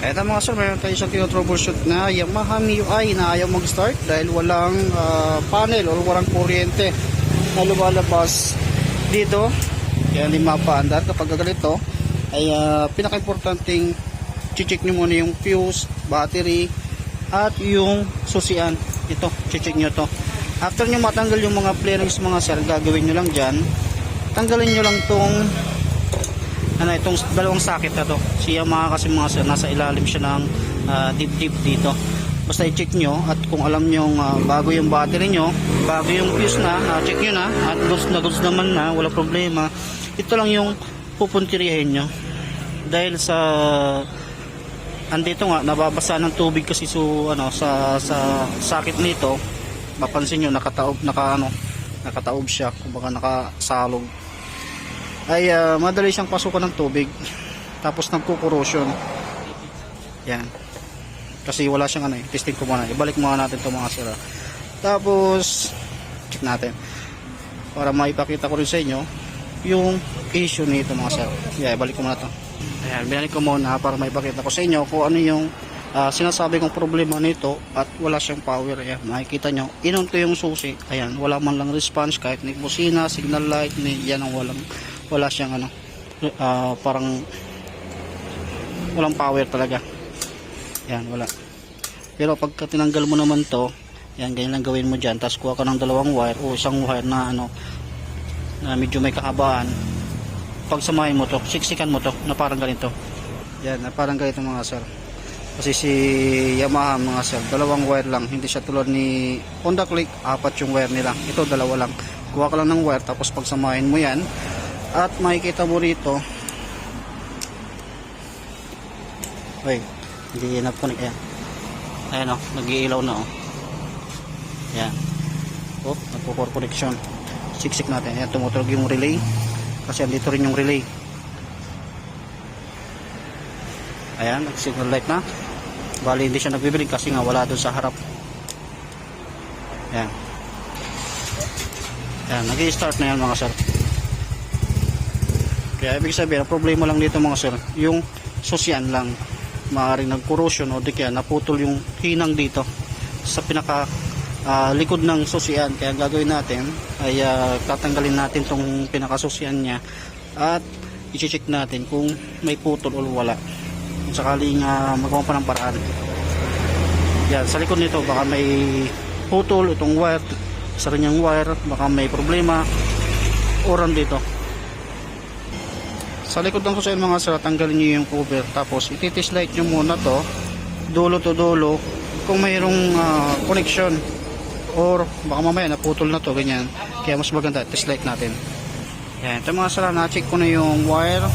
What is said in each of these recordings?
Eto mga sir, meron tayo isang tinotroubleshoot na Yamaha MIUI na ayaw mag-start dahil walang ah, panel or walang kuryente na lumalabas dito. Kaya hindi mapaandar kapag ganito ay uh, pinaka-importanting check nyo muna yung fuse, battery at yung susian. Ito, check nyo to. After nyo matanggal yung mga flarings mga sir, gagawin nyo lang dyan. Tanggalin nyo lang tong ano itong dalawang socket na to. Si Yamaha kasi mga nasa ilalim siya ng ah, dip-dip dito. Basta i-check nyo at kung alam nyo ah, bago yung battery nyo bago yung fuse na ah, check nyo na. At goods na goods naman na wala problema. Ito lang yung pupuntirihin nyo. Dahil sa andito nga nababasa ng tubig kasi so ano sa sa socket nito. Mapansin nyo nakataob naka ano nakataob siya. Kumbaga nakasalog ay ah, madali siyang pasukan ng tubig. Tapos nagkukorosyon. Yan. Kasi wala siyang ano eh testing ko muna. Ibalik muna natin itong mga sira. Tapos check natin. Para maipakita ko rin sa inyo yung issue nito mga sir. Yeah, ibalik ko muna to ayan binalik ko muna para maipakita ko sa inyo kung ano yung ah, sinasabi kong problema nito at wala siyang power. Ayan makikita nyo. Inunto yung susi. Ayan wala man lang response kahit ni busina signal light ni yan ang walang wala siyang ano ah, parang walang power talaga. Yan wala. Pero pagka tinanggal mo naman to yan ganyan lang gawin mo dyan. Tapos kuha ka ng dalawang wire o isang wire na ano na medyo may kahabaan pagsamahin mo to siksikan mo to na parang ganito. Yan na parang ganito mga sir. Kasi si Yamaha mga sir dalawang wire lang. Hindi siya tulad ni Honda Click apat yung wire nila. Ito dalawa lang. Kuha ka lang ng wire tapos pagsamahin mo yan at makikita mo rito. Uy, hindi na connect yan. Ayan o, nag-iilaw na o yan oh, nagpo-core connection. Siksik natin, ayan tumutulog yung relay. Kasi andito rin yung relay. Ayan, nag-signal light na. Bali hindi siya nagbibilig kasi nga wala doon sa harap. Ayan. Ayan, nag-i-start na yan mga sir kaya ibig sabihin, ang problema lang dito mga sir, yung susyan lang. Maaaring nag-corrosion o di kaya naputol yung hinang dito sa pinaka ah, likod ng susyan. Kaya gagawin natin ay ah, tatanggalin natin tong pinakasusyan niya at i-check natin kung may putol o wala. Kung sakaling uh, magawa pa ng paraan. Yan, sa likod nito baka may putol itong wire, isa rin yung wire, baka may problema oran dito sa likod ng susayin mga sir tanggalin nyo yung cover. Tapos ititis light nyo muna to dulo to dulo kung mayroong ah, connection. Or baka mamaya naputol na to ganyan. Kaya mas maganda test light natin. Yan. Ito mga sir na check ko na yung wire.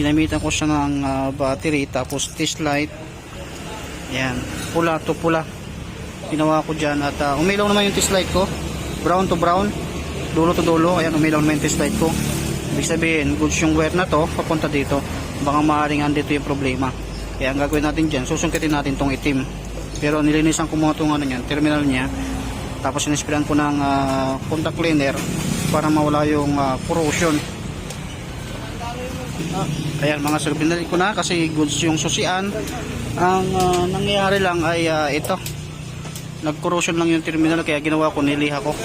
Ginamitan ko siya ng ah, battery tapos test light. Yan. Pula to pula. Ginawa ko dyan at ah, umilaw naman yung test light ko. Brown to brown. Dulo to dulo. Ayan umilaw naman yung test light ko Ibig sabihin, goods yung wire na to, papunta dito. Baka maaaring andito yung problema. Kaya ang gagawin natin dyan, susungkitin natin tong itim. Pero nilinisan ko muna itong ano yan, terminal niya. Tapos sinisprayan ko ng ah, contact cleaner para mawala yung ah, corrosion. Ayan mga sir, binalik ko na kasi goods yung susian. Ang ah, nangyayari lang ay ah, ito. Nag-corrosion lang yung terminal kaya ginawa ko, niliha ko.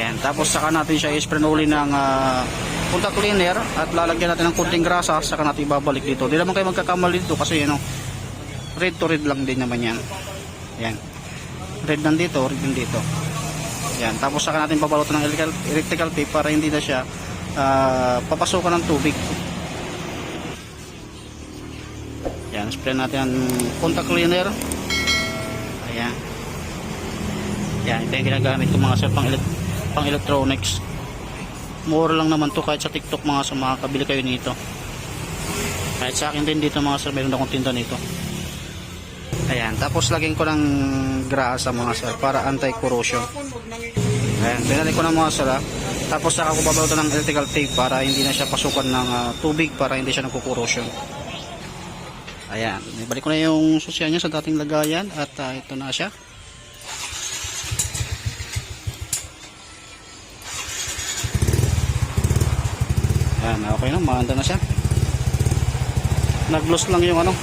Ayan, tapos saka natin siya i-spray uli ng ah, contact cleaner at lalagyan natin ng kunting grasa saka natin ibabalik dito. Hindi naman kayo magkakamali dito kasi ano, red to red lang din naman yan. Ayan. Red nandito, red din dito. Ayan, tapos saka natin babalutan ng electrical, tape para hindi na siya ah, papasukan ng tubig. Ayan, spray natin ang contact cleaner. Ayan. Ayan, ito yung ginagamit ko mga sir pang, elec- pang electronics. Mura lang naman to kahit sa TikTok mga sa mga kabili kayo nito. Kahit sa akin din dito mga sir, meron akong tinda nito. Ayan, tapos lagyan ko ng grasa mga sir para anti-corrosion. Ayan, binalik ko na mga sir ha. Tapos saka ko babalutan ng electrical tape para hindi na siya pasukan ng ah, tubig para hindi siya nagkukorrosion. Ayan, ibalik ko na yung susya niya sa dating lagayan at ah, ito na siya. Ayan, okay na, maganda na siya. Nag-loss lang yung ano,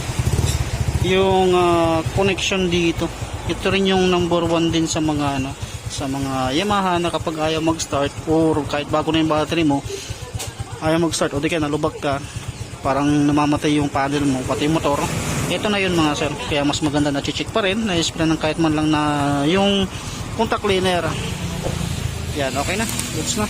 yung ah, connection dito. Ito rin yung number one din sa mga ano sa mga Yamaha na kapag ayaw mag-start or kahit bago na yung battery mo ayaw mag-start o di kaya nalubag ka parang namamatay yung panel mo pati yung motor. Ito na yun mga sir. Kaya mas maganda na check pa rin na spray ng kahit man lang na yung contact cleaner yan okay na. Goods na